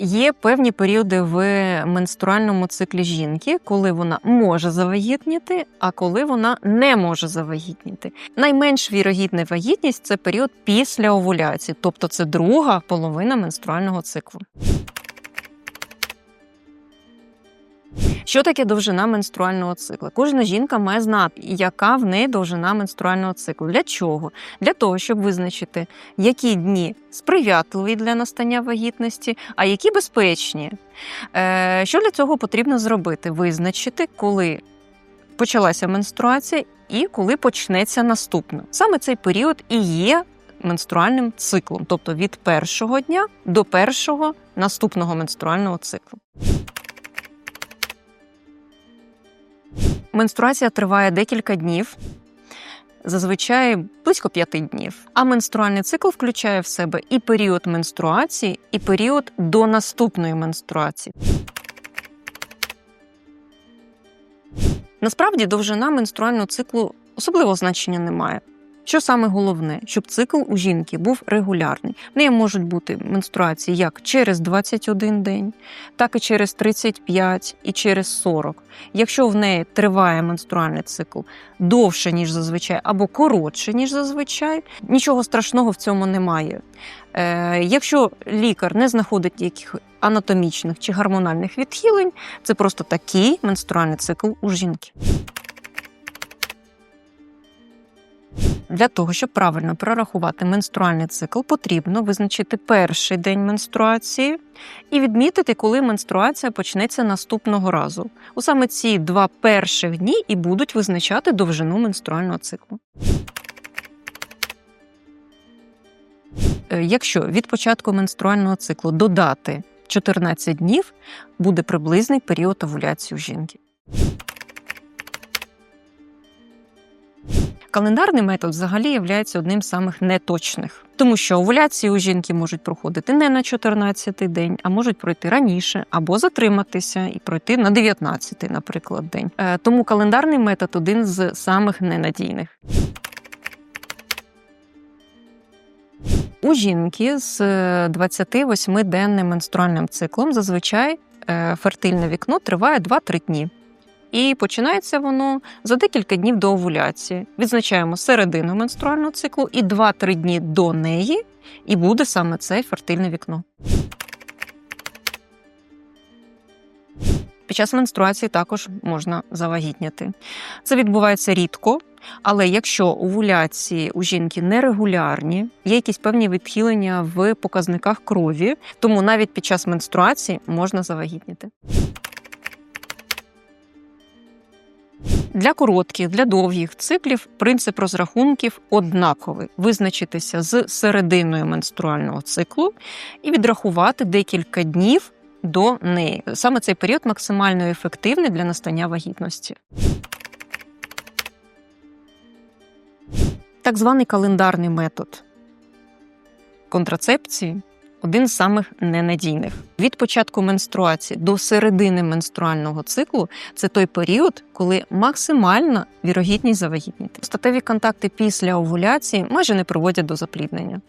Є певні періоди в менструальному циклі жінки, коли вона може завагітніти, а коли вона не може завагітніти. Найменш вірогідна вагітність це період після овуляції, тобто це друга половина менструального циклу. Що таке довжина менструального цикла? Кожна жінка має знати, яка в неї довжина менструального циклу. Для чого? Для того, щоб визначити, які дні сприятливі для настання вагітності, а які безпечні. Е, Що для цього потрібно зробити? Визначити, коли почалася менструація і коли почнеться наступна. Саме цей період і є менструальним циклом, тобто від першого дня до першого наступного менструального циклу. Менструація триває декілька днів, зазвичай близько п'яти днів. А менструальний цикл включає в себе і період менструації, і період до наступної менструації. Насправді довжина менструального циклу особливого значення не має. Що саме головне, щоб цикл у жінки був регулярний. В неї можуть бути менструації як через 21 день, так і через 35 і через 40. Якщо в неї триває менструальний цикл довше, ніж зазвичай, або коротше, ніж зазвичай, нічого страшного в цьому немає. Е, якщо лікар не знаходить яких анатомічних чи гормональних відхилень, це просто такий менструальний цикл у жінки. Для того, щоб правильно прорахувати менструальний цикл, потрібно визначити перший день менструації і відмітити, коли менструація почнеться наступного разу. У саме ці два перших дні і будуть визначати довжину менструального циклу. Е, Якщо від початку менструального циклу додати 14 днів, буде приблизний період овуляції у жінки. Календарний метод взагалі є одним з самих неточних, тому що овуляції у жінки можуть проходити не на 14-й день, а можуть пройти раніше або затриматися і пройти на 19-й, наприклад, день. Е, Тому календарний метод один з самих ненадійних. У жінки з 28-денним менструальним циклом зазвичай е, фертильне вікно триває 2-3 дні. І починається воно за декілька днів до овуляції. Відзначаємо середину менструального циклу і 2-3 дні до неї, і буде саме це фертильне вікно. Під час менструації також можна завагітняти. Це відбувається рідко, але якщо овуляції у жінки нерегулярні, є якісь певні відхилення в показниках крові, тому навіть під час менструації можна завагітніти. Для коротких, для довгих циклів принцип розрахунків однаковий: визначитися з серединою менструального циклу і відрахувати декілька днів до неї. Саме цей період максимально ефективний для настання вагітності. Так званий календарний метод контрацепції один з самих ненадійних. Від початку менструації до середини менструального циклу це той період, коли максимальна вірогідність завагітніти. Статеві контакти після овуляції майже не приводять до запліднення.